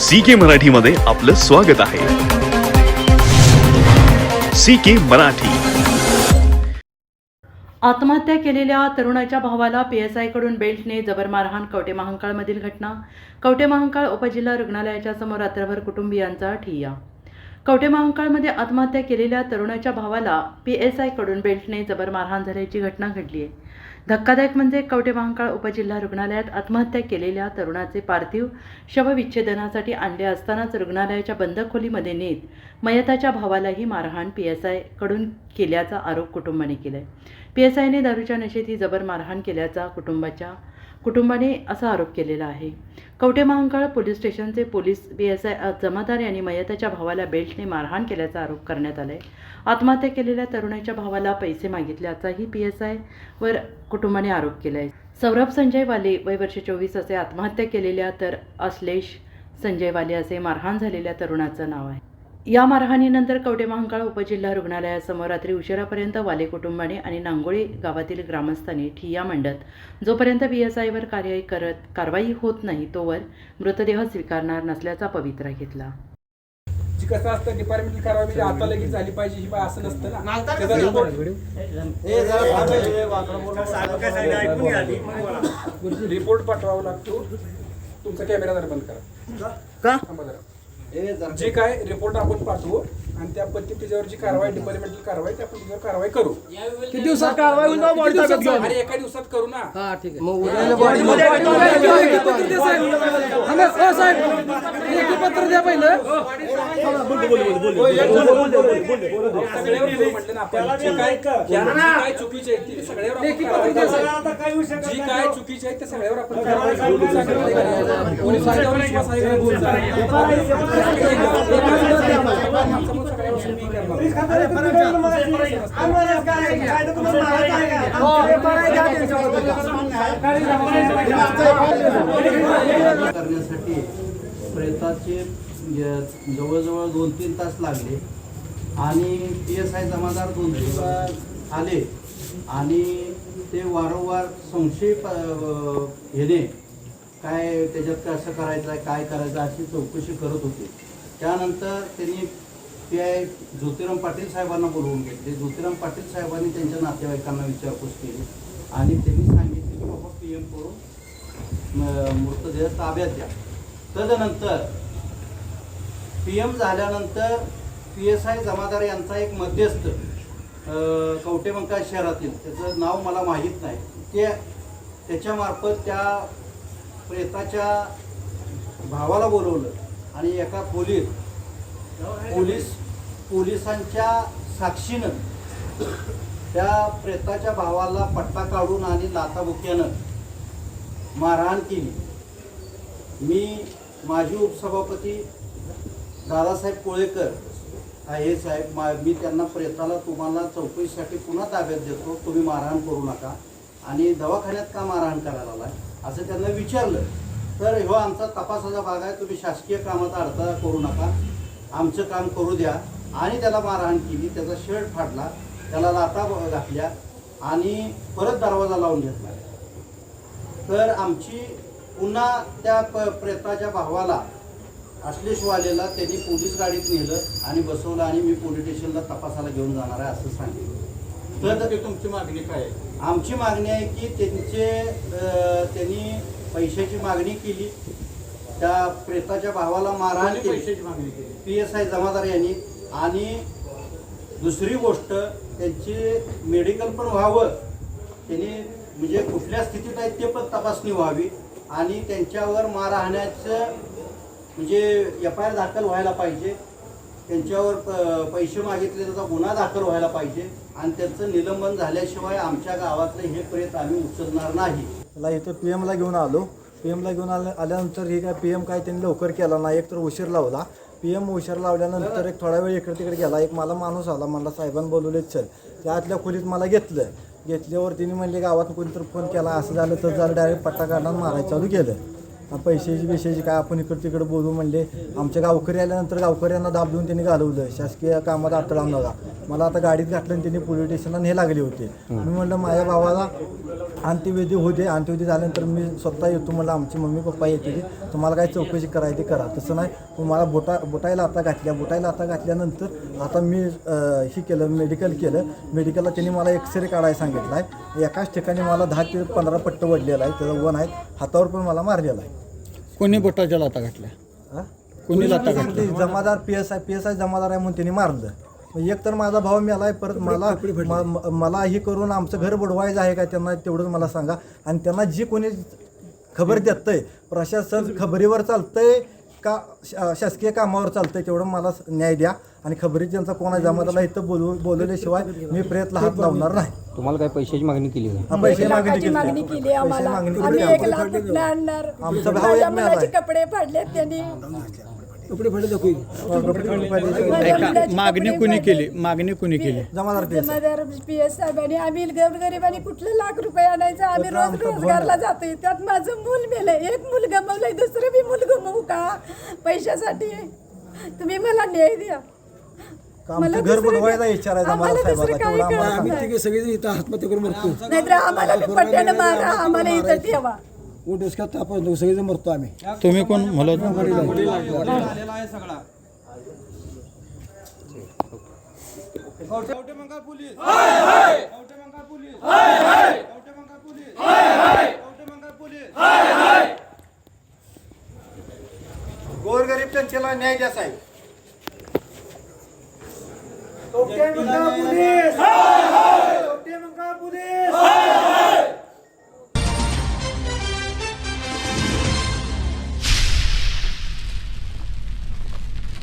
C K Marathi मध्ये आपलं स्वागत आहे. C K Marathi. आत्महत्या केलेल्या तरुणाच्या भावाला पी एस आयकडून बेल्टने जबर मारहाण कवटे महांकाळमधील घटना. कवटे महांकाळ उपजिल्हा रुग्णालयाच्या समोर रात्रभर कुटुंबियांचा ठिय्या. कवटे महांकाळमध्ये आत्महत्या केलेल्या तरुणाच्या भावाला पी एस आयकडून बेल्टने जबर मारहाण झाल्याची घटना घडली आहे धक्कादायक म्हणजे कवटे महांकाळ उपजिल्हा रुग्णालयात आत्महत्या केलेल्या तरुणाचे पार्थिव शवविच्छेदनासाठी आणले असतानाच रुग्णालयाच्या बंद खोलीमध्ये नेत मयताच्या भावालाही मारहाण पी एस आयकडून केल्याचा आरोप कुटुंबाने केलाय. पी एस आयने दारूच्या नशेत ही जबर मारहाण केल्याचा कुटुंबाच्या कुटुंबाने असा आरोप केलेला आहे. कवटे महांकाळ पोलीस स्टेशनचे police P S I Jamadar यांनी मयताच्या भावाला बेल्टने मारहाण केल्याचा आरोप करण्यात आला आहे आत्महत्या केलेल्या तरुणाच्या भावाला पैसे मागितल्याचाही पी एस आयवर कुटुंबाने आरोप केला आहे सौरभ संजय वाले वय वर्ष चोवीस असे आत्महत्या केलेल्या तर अश्लेष संजय वाले असे मारहाण झालेल्या तरुणाचं नाव आहे. या मारहाणीनंतर कवटे महांकाळ उपजिल्हा रुग्णालयासमोर रात्री उशिरापर्यंत वाले कुटुंबाने आणि नांगोळी गावातील ग्रामस्थांनी ठिय्या मांडत जोपर्यंत पी एस आयवर कार्यवाही करत कारवाई होत नाही तोवर मृतदेह स्वीकारणार नसल्याचा पवित्रा घेतला. जी कसं असतं डिपार्टमेंटल कारवाई म्हणजे आता लगेच झाली पाहिजे ही बाय असं नसतं ना. त्याचा रिपोर्ट रिपोर्ट पाठवावा लागतो. तुमचा कॅमेरा जरा बंद करा. का. जे काय रिपोर्ट आपण पाठवू आणि त्या पद्धती त्याच्यावर जी कारवाई डिपार्टमेंटल कारवाई ते आपण त्याच्यावर कारवाई करू किती दिवसात कारवाई होईल बा किती बॉडी दिवसात ताब्यात घेऊन? अरे एका दिवसात करू ना हा ठीक आहे मग उद्याला बॉडी पत्र द्या पहिलं काय चुकीचे आहेत ते सगळ्यावर आपण कारवाई करू. जी काय चुकीचे आहेत ते सगळ्यावर आपण कारवाई करू. विश्वास आहे का? करण्यासाठी प्रयत्नाचे म्हणजे जवळजवळ दोन तीन तास लागले. आणि पी एस आय जमादार दोन तीन आले. आणि ते वारंवार संशय येणे घेणे काय त्याच्यात कसं करायचं आहे काय करायचं अशी चौकशी करत होते. त्यानंतर त्यांनी ते आय ज्योतिराम पाटील साहेबांना बोलवून घेतले. ज्योतिराम पाटील साहेबांनी त्यांच्या नातेवाईकांना विचारपूस केली. आणि त्यांनी सांगितले की बाबा पी एम करून मृतदेह ताब्यात द्या. तदनंतर पी एम झाल्यानंतर पी एस आय जमादार यांचा एक मध्यस्थ कवटेमंका शहरातील त्याचं नाव मला माहीत नाही ते त्याच्यामार्फत त्या प्रेताच्या भावाला बोलवलं. आणि एका खोलीत पोलीस पोलिसांच्या साक्षीनं त्या प्रेताच्या भावाला पट्टा काढून आणि लाताबुक्यानं मारहाण केली. मी माजी उपसभापती दादासाहेब कोळेकर आहे साहेब मा मी त्यांना प्रेताला तुम्हाला चौकशीसाठी पुन्हा ताब्यात देतो तुम्ही मारहाण करू नका आणि दवाखान्यात का मारहाण करायला आलाय? असं त्यांना विचारलं. तर ह्यो आमचा तपासाचा भाग आहे तुम्ही शासकीय कामात अडथळा करू नका. आमचं काम करू द्या. आणि त्याला मारहाण केली त्याचा शर्ट फाडला त्याला लाता घातल्या आणि परत दरवाजा लावून घेतला. तर आमची पुन्हा त्या प प्रेताच्या भावाला आश्लेषवालेला त्यांनी पोलीस गाडीत नेलं आणि बसवलं आणि मी पोलीस स्टेशनला तपासाला घेऊन जाणार आहे असं सांगितलं. तर तुमची मागणी काय आहे? आमची मागणी आहे की त्यांचे त्यांनी पैशाची मागणी केली. त्या प्रेताच्या भावाला मारहाण केली. पैशाची मागणी केली? पी एस आय जमादार यांनी. आणि दुसरी गोष्ट त्यांची मेडिकल पण व्हावं. त्यांनी म्हणजे कुठल्या स्थितीत आहेत ते पण तपासणी व्हावी. आणि त्यांच्यावर मारहाण्याचं म्हणजे एफ आय आर दाखल व्हायला पाहिजे. त्यांच्यावर प- पैसे मागितले त्याचा गुन्हा दाखल व्हायला पाहिजे. आणि त्यांचं निलंबन झाल्याशिवाय आमच्या गावातले हे प्रेत आम्ही उचलणार नाही. त्याला इथं पी एमला घेऊन आलो. पी एमला घेऊन आल्या आल्यानंतर हे काय पी एम काय त्यांनी लवकर केला नाही. एक तर उशीर लावला. पी एम उशीर लावल्यानंतर एक थोडा वेळ इकडे तिकडे गेला. एक मला माणूस आला. मला साहेबांनी बोलवले चल. त्या आतल्या खोलीत मला घेतलं. घेतल्यावर तिने म्हणले गावात कोणीतरी फोन केला. असं झालं तर जर डायरेक्ट पट्टा काढणार मारायला चालू केलं. पैशाची बिशाची काय आपण इकडं तिकडं बोलू म्हणले. आमच्या गावकरी आल्यानंतर गावकऱ्यांना दाब देऊन त्यांनी घालवलं. शासकीय कामात अडथळा नका मला आता गाडीत घातलं आणि त्यांनी पोलीस स्टेशनला हे लागले होते. मी म्हणलं माझ्या भावाला अंत्यविधी होते अंत्यविधी झाल्यानंतर मी स्वतः येतो म्हणलं आमची मम्मी पप्पा येते तुम्हाला काय चौकशी करायची करा. तसं नाही पण मला बोटा बोटायला आता घातल्या. बोटायला आता घातल्यानंतर आता मी हे केलं मेडिकल केलं. मेडिकलला त्यांनी मला एक्सरे काढायला सांगितलं आहे एकाच ठिकाणी मला दहा ते पंधरा पट्ट वडलेला आहे. त्याचा वन आहे. हातावर पण मला मारलेला आहे. कोणी बोटाच्या लाता घातल्या? हा? कोणी लाथा ते Jamadar P S I P S I Jamadar आहे म्हणून त्यांनी मारलं. मग एक तर माझा भाऊ मेलाय परत मला म- म- मला ही करून आमचं घर बुडवायचं आहे का त्यांना तेवढंच मला सांगा. आणि त्यांना जी कोणी खबर देतंय प्रशासन खबरीवर चालतंय का शा- शासकीय कामावर चालतंय तेवढं मला न्याय द्या. आणि खबरी ज्यांचा कोण आहे इथं बोलू बोलवल्याशिवाय मी प्रयत्न हात लावणार नाही. तुम्हाला काय पैशाची मागणी केली का? हा, पैसे मागणी लाखाची केली. मागणी केली पैसे आम्हाला. मागणी आम्ही केली. एक लाख कुठनं आणणार? आमचा माझ्या मुलाचे आहे. कपडे फाडलेत त्यांनी. ऐका मुलाचे मागणी कपडे कुणी फाडले. केली? मागणी कुणी केली? जमादार पी एस साहेबांनी आम्ही गरीबांनी कुठलं लाख रुपये आणायचं? आम्ही रोज रोजगारला जातोय. त्यात माझं मूल मेलंय. एक मूल गमावलंय दुसरं बी मूल गमवू का? पैशासाठी. तुम्ही मला न्याय द्या. मला घर आम्हाला. सगळेजण इथं आत्महत्या करून नाहीतर पट्ट्यानं मारा आम्हाला इथं ठेवा. डोसक्यात आपण सगळेजण मरतो आम्ही. तुम्ही कोण? मला झालेला आहे सगळा. गोरगरीब जनतेला न्याय द्या साहेब. पोलीस.